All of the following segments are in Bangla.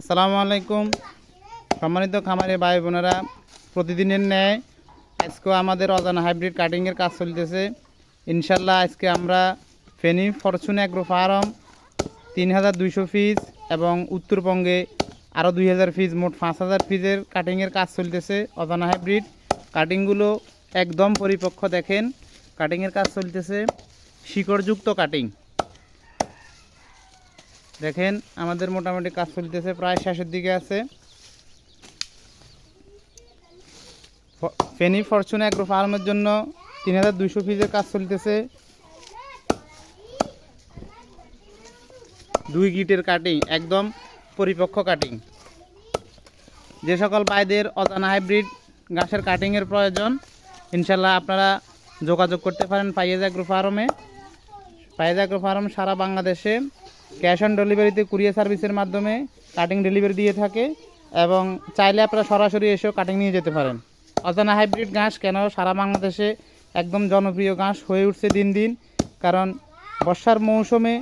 আসসালামু আলাইকুম। সম্মানিত খামারে ভাই বোনেরা, প্রতিদিনের ন্যায় আজকেও আমাদের অজানা হাইব্রিড কাটিংয়ের কাজ চলতেছে। ইনশাল্লাহ আজকে আমরা ফেনি ফরচুন অ্যাগ্রো ফার্ম, তিন হাজার দুইশো পিস এবং উত্তরবঙ্গে আরও দুই হাজার পিস মোট পাঁচ হাজার পিসের কাটিংয়ের কাজ চলতেছে অজানা হাইব্রিড। কাটিংগুলো একদম পরিপক্ক দেখেন, কাটিংয়ের কাজ চলতেছে শিকড়যুক্ত কাটিং। দেখেন, আমাদের মোটামুটি কাজ চলতেছে, প্রায় শেষের দিকে আছে। ফেনী ফরচুন অ্যাগ্রো ফার্মের জন্য তিন হাজার দুইশো পিসের কাজ চলতেছে। দুই গিটের কাটিং একদম পরিপক্ক কাটিং যে সকল ভাইদের অজানা হাইব্রিড গাছের কাটিংয়ের প্রয়োজন, ইনশাল্লাহ আপনারা যোগাযোগ করতে পারেন পাইয়েজ অ্যাগ্রো ফার্মে। পাইয়েজ অ্যাগ্রো ফার্ম সারা বাংলাদেশে। ক্যাশ অন ডেলিভারিতে কুরিয়ার সার্ভিসের মাধ্যমে কাটিং ডেলিভারি দিয়ে থাকে এবং চাইলে আপনারা সরাসরি এসেও কাটিং নিয়ে যেতে পারেন। অজানা হাইব্রিড ঘাস কেন? সারা বাংলাদেশে একদম জনপ্রিয় ঘাস হয়ে উঠছে দিন দিন। কারণ বর্ষার মৌসুমে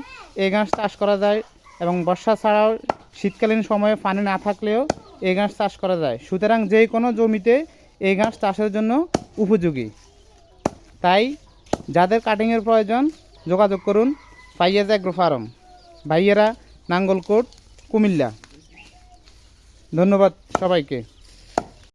এই ঘাস চাষ করা যায় এবং বর্ষা ছাড়াও শীতকালীন সময়ে পানি না থাকলেও এই ঘাস চাষ করা যায়। সুতরাং যে কোনো জমিতে এই ঘাস চাষের জন্য উপযোগী। তাই যাদের কাটিংয়ের প্রয়োজন যোগাযোগ করুন পাইয়াজ অ্যাগ্রো ফার্ম। ভাইয়েরা নাঙ্গলকোট কুমিল্লা। ধন্যবাদ সবাইকে।